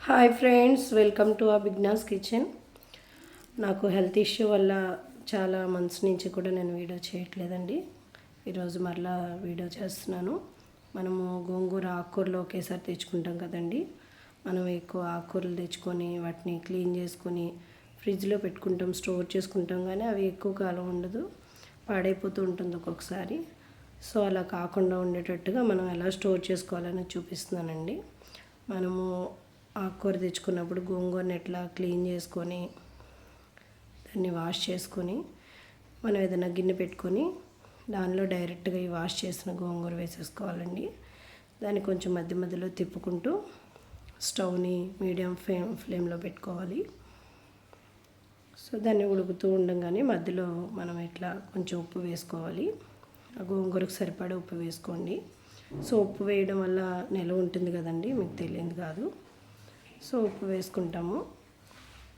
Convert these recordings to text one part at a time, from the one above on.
Hi friends welcome to ఆ బిగ్నాస్ kitchen నాకు హెల్త్ ఇష్యూ వల్ల చాలా మంత్స్ నుంచి కూడా నేను వీడియో చేయట్లేదండి. ఈరోజు మరలా వీడియో చేస్తున్నాను. మనము గోంగూర ఆకుకూరలు ఒకేసారి తెచ్చుకుంటాం కదండి. మనం ఎక్కువ ఆకుకూరలు తెచ్చుకొని వాటిని క్లీన్ చేసుకొని ఫ్రిడ్జ్లో పెట్టుకుంటాం స్టోర్ చేసుకుంటాం. కానీ అవి ఎక్కువ కాలం ఉండదు. పాడైపోతూ ఉంటుంది ఒక్కొక్కసారి. సో అలా కాకుండా ఉండేటట్టుగా మనం ఎలా స్టోర్ చేసుకోవాలని చూపిస్తున్నానండి. మనము ఆకుకూర తెచ్చుకున్నప్పుడు గోంగూరని ఎట్లా క్లీన్ చేసుకొని దాన్ని వాష్ చేసుకొని మనం ఏదైనా గిన్నె పెట్టుకొని దానిలో డైరెక్ట్గా ఈ వాష్ చేసిన గోంగూర వేసేసుకోవాలండి. దాన్ని కొంచెం మధ్య మధ్యలో తిప్పుకుంటూ స్టవ్ని మీడియం ఫ్లేమ్ ఫ్లేమ్లో పెట్టుకోవాలి. సో దాన్ని ఉడుకుతూ ఉండగానే మధ్యలో మనం ఇట్లా కొంచెం ఉప్పు వేసుకోవాలి. ఆ గోంగూరకు సరిపడా ఉప్పు వేసుకోండి. సో ఉప్పు వేయడం వల్ల నిల ఉంటుంది కదండి మీకు తెలియదు కాదు. సో ఉప్పు వేసుకుంటాము.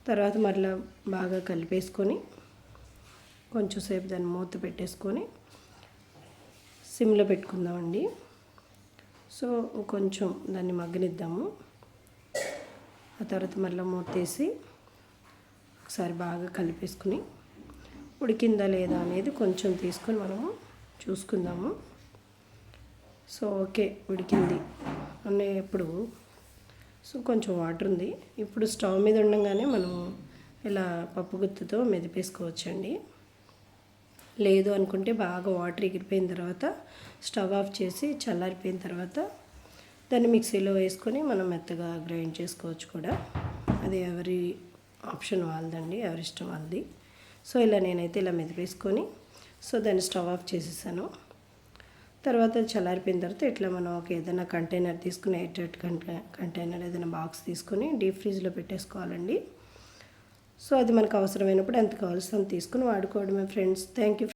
తర్వాత మరలా బాగా కలిపేసుకొని కొంచెం సేపు దాన్ని మూత పెట్టేసుకొని సిమ్లో పెట్టుకుందామండి. సో కొంచెం దాన్ని మగ్గనిద్దాము. ఆ తర్వాత మళ్ళీ మూత ఒకసారి బాగా కలిపేసుకుని ఉడికిందా లేదా అనేది కొంచెం తీసుకొని మనము చూసుకుందాము. సో ఓకే ఉడికింది. అనేప్పుడు సో కొంచెం వాటర్ ఉంది. ఇప్పుడు స్టవ్ మీద ఉండగానే మనం ఇలా పప్పు గుత్తుతో మెదిపేసుకోవచ్చండి. లేదు అనుకుంటే బాగా వాటర్ ఎగిరిపోయిన తర్వాత స్టవ్ ఆఫ్ చేసి చల్లారిపోయిన తర్వాత దాన్ని మిక్సీలో వేసుకొని మనం మెత్తగా గ్రైండ్ చేసుకోవచ్చు కూడా. అది ఎవరి ఆప్షన్ వాళ్ళదండి ఎవరి ఇష్టం వాళ్ళది. సో ఇలా నేనైతే ఇలా మెదిపేసుకొని సో దాన్ని స్టవ్ ఆఫ్ చేసేసాను. తర్వాత చల్లారిపోయిన తర్వాత ఇట్లా మనం ఒక ఏదైనా కంటైనర్ తీసుకుని ఎయిట్ కంటైనర్ ఏదైనా బాక్స్ తీసుకొని డీప్ ఫ్రిడ్జ్లో పెట్టేసుకోవాలండి. సో అది మనకు అవసరమైనప్పుడు ఎంత కావాల్సిన తీసుకుని వాడుకోవడమే ఫ్రెండ్స్ థ్యాంక్ యూ